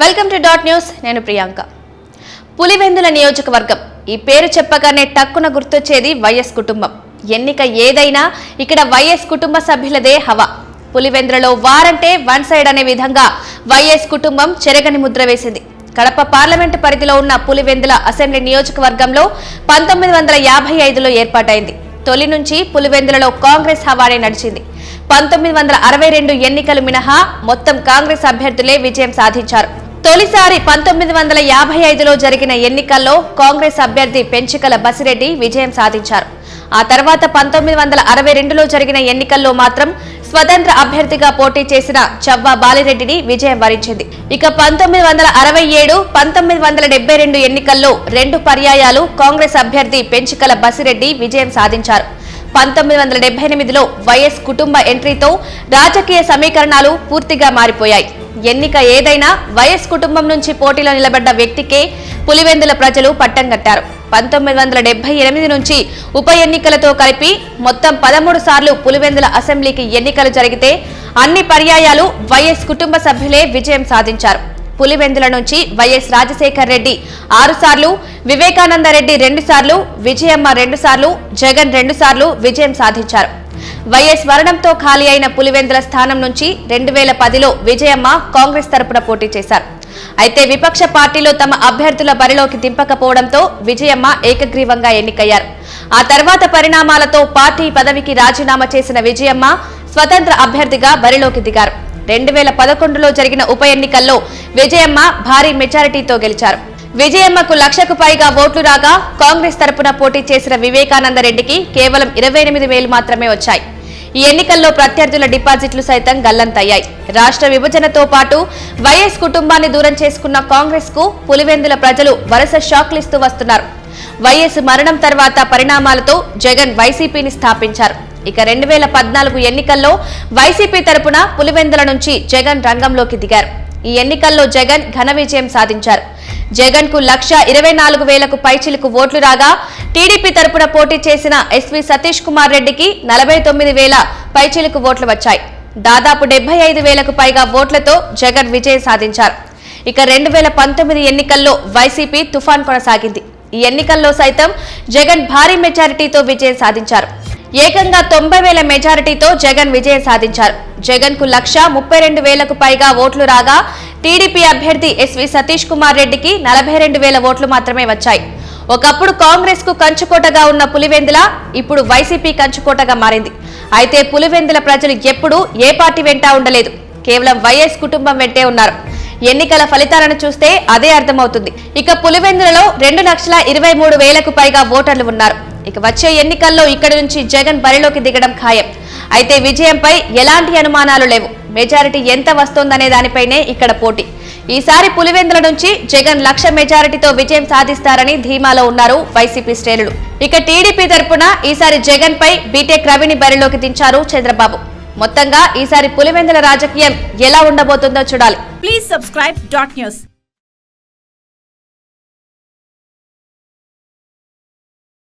Welcome to dot news నేను ప్రియాంక. పులివెందుల నియోజకవర్గం. ఈ పేరు చెప్పగానే టక్కున గుర్తొచ్చేది వైఎస్ కుటుంబం. ఎన్నిక ఏదైనా ఇక్కడ వైఎస్ కుటుంబ సభ్యులదే హవా. పులివెందులలో వారంటే వన్ సైడ్ అనే విధంగా వైఎస్ కుటుంబం చెరగని ముద్ర వేసింది. కడప పార్లమెంటు పరిధిలో ఉన్న పులివెందుల అసెంబ్లీ నియోజకవర్గంలో పంతొమ్మిది వందల యాభై ఐదులో ఏర్పాటైంది. తొలి నుంచి పులివెందులలో కాంగ్రెస్ హవానే నడిచింది. పంతొమ్మిది వందల అరవై రెండు ఎన్నికలు మినహా మొత్తం కాంగ్రెస్ అభ్యర్థులే విజయం సాధించారు. తొలిసారి పంతొమ్మిది వందల యాభై ఐదులో జరిగిన ఎన్నికల్లో కాంగ్రెస్ అభ్యర్థి పెంచికల బసిరెడ్డి విజయం సాధించారు. ఆ తర్వాత పంతొమ్మిది వందల అరవై రెండులో జరిగిన ఎన్నికల్లో మాత్రం స్వతంత్ర అభ్యర్థిగా పోటీ చేసిన చవ్వా బాలిరెడ్డిని విజయం వరించింది. ఇక పంతొమ్మిది వందల అరవై ఏడు పంతొమ్మిది వందల డెబ్బై రెండు ఎన్నికల్లో రెండు పర్యాయాలు కాంగ్రెస్ అభ్యర్థి పెంచికల బసిరెడ్డి విజయం సాధించారు. పంతొమ్మిది వందల డెబ్బై ఎనిమిదిలో వైఎస్ కుటుంబ ఎంట్రీతో రాజకీయ సమీకరణాలు పూర్తిగా మారిపోయాయి. ఎన్నిక ఏదైనా వైఎస్ కుటుంబం నుంచి పోటీలో నిలబడ్డ వ్యక్తికే పులివెందుల ప్రజలు పట్టం కట్టారు. పంతొమ్మిది వందల డెబ్బై ఎనిమిది నుంచి ఉప ఎన్నికలతో కలిపి మొత్తం పదమూడు సార్లు పులివెందుల అసెంబ్లీకి ఎన్నికలు జరిగితే అన్ని పర్యాయాలు వైఎస్ కుటుంబ సభ్యులే విజయం సాధించారు. పులివెందుల నుంచి వైఎస్ రాజశేఖర్ రెడ్డి ఆరు సార్లు వివేకానంద రెడ్డి రెండు సార్లు విజయమ్మ రెండు సార్లు జగన్ రెండు సార్లు విజయం సాధించారు. వైఎస్ మరణంతో ఖాళీ అయిన పులివెందుల స్థానం నుంచి రెండు వేల పదిలో విజయమ్మ కాంగ్రెస్ తరపున పోటీ చేశారు. అయితే విపక్ష పార్టీలో తమ అభ్యర్థుల బరిలోకి దింపకపోవడంతో విజయమ్మ ఏకగ్రీవంగా ఎన్నికయ్యారు. ఆ తర్వాత పరిణామాలతో పార్టీ పదవికి రాజీనామా చేసిన విజయమ్మ స్వతంత్ర అభ్యర్థిగా బరిలోకి దిగారు. రెండు వేల పదకొండులో జరిగిన ఉప ఎన్నికల్లో విజయమ్మ భారీ మెజారిటీతో గెలిచారు. విజయమ్మకు లక్షకు పైగా ఓట్లు రాగా కాంగ్రెస్ తరపున పోటీ చేసిన వివేకానంద రెడ్డికి కేవలం ఇరవై ఎనిమిది వేలు మాత్రమే వచ్చాయి. ఈ ఎన్నికల్లో ప్రత్యర్థుల డిపాజిట్లు సైతం గల్లంతయ్యాయి. రాష్ట్ర విభజనతో పాటు వైఎస్ కుటుంబాన్ని దూరం చేసుకున్న కాంగ్రెస్కు పులివెందుల ప్రజలు వరుస షాక్లిస్తూ వస్తున్నారు. వైఎస్ మరణం తర్వాత పరిణామాలతో జగన్ వైసీపీని స్థాపించారు. ఇక రెండు వేల పద్నాలుగు ఎన్నికల్లో వైసీపీ తరపున పులివెందుల నుంచి జగన్ రంగంలోకి దిగారు. ఈ ఎన్నికల్లో జగన్ ఘన విజయం సాధించారు. జగన్కు లక్ష ఇరవై నాలుగు వేలకు పైచిలకు ఓట్లు రాగా టీడీపీ తరపున పోటీ చేసిన ఎస్వి సతీష్ కుమార్ రెడ్డికి నలభై తొమ్మిది వేల పైచిలకు ఓట్లు వచ్చాయి. దాదాపు డెబ్బై ఐదు వేలకు పైగా ఓట్లతో జగన్ విజయం సాధించారు. ఇక రెండు వేల పంతొమ్మిది ఎన్నికల్లో వైసీపీ తుఫాన్ కొనసాగింది. ఈ ఎన్నికల్లో సైతం జగన్ భారీ మెజారిటీతో విజయం సాధించారు. ఏకంగా తొంభై వేల మెజారిటీతో జగన్ విజయం సాధించారు. జగన్కు లక్ష ముప్పై రెండు వేలకు పైగా ఓట్లు రాగా టీడీపీ అభ్యర్థి ఎస్వి సతీష్ కుమార్ రెడ్డికి నలభై రెండు వేల ఓట్లు మాత్రమే వచ్చాయి. ఒకప్పుడు కాంగ్రెస్కు కంచుకోటగా ఉన్న పులివెందుల ఇప్పుడు వైసీపీ కంచుకోటగా మారింది. అయితే పులివెందుల ప్రజలు ఎప్పుడూ ఏ పార్టీ వెంటా ఉండలేదు. కేవలం వైఎస్ కుటుంబం వెంటే ఉన్నారు. ఎన్నికల ఫలితాలను చూస్తే అదే అర్థమవుతుంది. ఇక పులివెందులలో రెండు లక్షల ఇరవై మూడు వేలకు పైగా ఓటర్లు ఉన్నారు. ఇక వచ్చే ఎన్నికల్లో ఇక్కడి నుంచి జగన్ బరిలోకి దిగడం ఖాయం. అయితే విజయంపై ఎలాంటి అనుమానాలు లేవు. మెజారిటీ ఎంత వస్తోందనే దానిపైనే ఇక్కడ పోటీ. ఈసారి పులివెందుల నుంచి జగన్ లక్ష మెజారిటీతో విజయం సాధిస్తారని ధీమాలో ఉన్నారు వైసీపీ శ్రేణులు. ఇక టీడీపీ తరపున ఈసారి జగన్ పై బీటెక్ రవిని బరిలోకి దించారు చంద్రబాబు. మొత్తంగా ఈసారి పులివెందుల రాజకీయం ఎలా ఉండబోతుందో చూడాలి. Please subscribe dot news